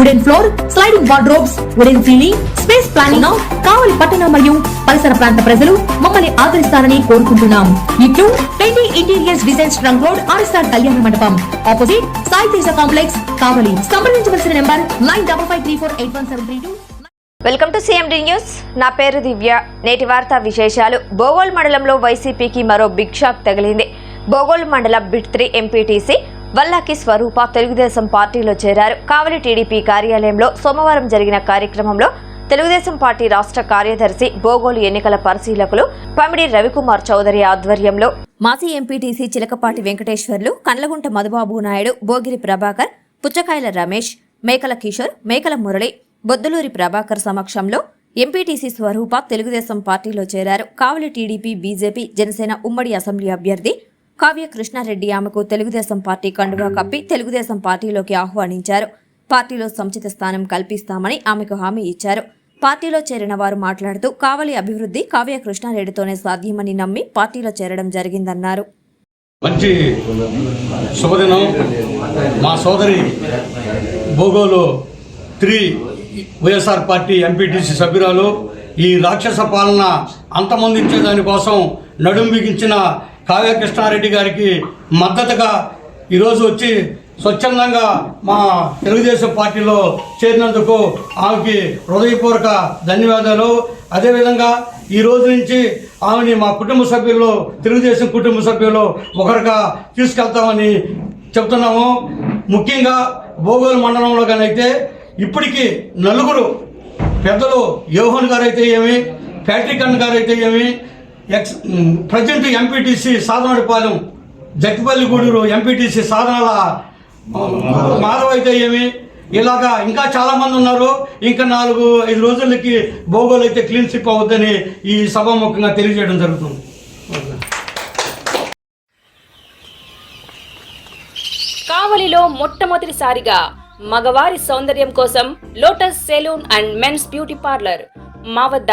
wooden floor sliding wardrobes wooden ceiling space planning Kavali పట్టణ మరియు పరిసర ప్రాంత ప్రజలు మమ్మల్ని ఆదరిస్తారని కోరుకుంటున్నాం. ఇట్లు పెండి interiors design trunk road RSR Kalyana Mandapam. Opposite Sai Teja complex Kavali. సంప్రదించవలసిన number nine double five three four eight one seven three two. Welcome to CMD news. నా పేరు దివ్య. నేటి వార్త విశేషాలు. బోగోల్ మండలంలో వైసీపీకి మరో బిగ్ షాక్ తగిలింది. బోగోల్ మండలం bit three MPTC Vallaki Swaroopa Telugu Desam పార్టీలో చేరారు. కావలి టీడీపీ కార్యాలయంలో సోమవారం జరిగిన కార్యక్రమంలో తెలుగుదేశం పార్టీ రాష్ట్ర కార్యదర్శి బోగోలు ఎన్నికల పరిశీలకులు పమిడి రవికుమార్ చౌదరి ఆధ్వర్యంలో మాజీ ఎంపీటీసీ చిలకపాటి వెంకటేశ్వర్లు కండ్లగుంట మధుబాబు నాయుడు బోగిరి ప్రభాకర్ పుచ్చకాయల రమేష్ మేకల కిషోర్ మేకల మురళి బొద్దులూరి ప్రభాకర్ సమక్షంలో ఎంపీటీసీ స్వరూప తెలుగుదేశం పార్టీలో చేరారు. కావలి టీడీపీ బీజేపీ జనసేన ఉమ్మడి అసెంబ్లీ అభ్యర్థి కావ్య కృష్ణారెడ్డి ఆమెకు తెలుగుదేశం పార్టీ కండువా కప్పి తెలుగుదేశం పార్టీలోకి ఆహ్వానించారు. పార్టీలో సముచిత స్థానం కల్పిస్తామని ఆమెకు హామీ ఇచ్చారు. పార్టీలో చేరిన వారు మాట్లాడుతూ కావలి అభివృద్ధి కావ్య కృష్ణారెడ్డితోనే సాధ్యమని నమ్మి పార్టీలో చేరడం జరిగిందన్నారు. మంచి శుభదినం. మా సోదరి Bogolu three YSR party MPTC సభ్యురాలు ఈ రాక్షస పాలన అంతమొందించే దానికోసం నడుం బిగించిన కావ్య కృష్ణారెడ్డి గారికి మద్దతుగా ఈరోజు వచ్చి స్వచ్ఛందంగా మా తెలుగుదేశం పార్టీలో చేరినందుకు ఆమెకి హృదయపూర్వక ధన్యవాదాలు. అదేవిధంగా ఈ రోజు నుంచి ఆమెని మా కుటుంబ సభ్యుల్లో తెలుగుదేశం కుటుంబ సభ్యుల్లో ఒకరిగా తీసుకెళ్తామని చెప్తున్నాము. ముఖ్యంగా భోగోలు మండలంలో కానైతే ఇప్పటికీ నలుగురు పెద్దలు యోహన్ గారు అయితే ఏమి ప్యాట్రిక్ అన్న గారు అయితే ఏమి ex present MPTC Sadhanapalem Jakkipalli Gudur MPTC Sadhanala Madhav. అయితే ఏమి? ఇలాగా ఇంకా చాలా మంది ఉన్నారు. ఇంకా నాలుగు ఐదు రోజులకి భోగోలు అయితే క్లీన్ షిప్ అవుద్దని ఈ సభాముఖంగా తెలియజేయడం జరుగుతుంది. కావలిలో మొట్టమొదటిసారిగా మగవారి సౌందర్యం కోసం lotus salon and men's beauty parlour మా వద్ద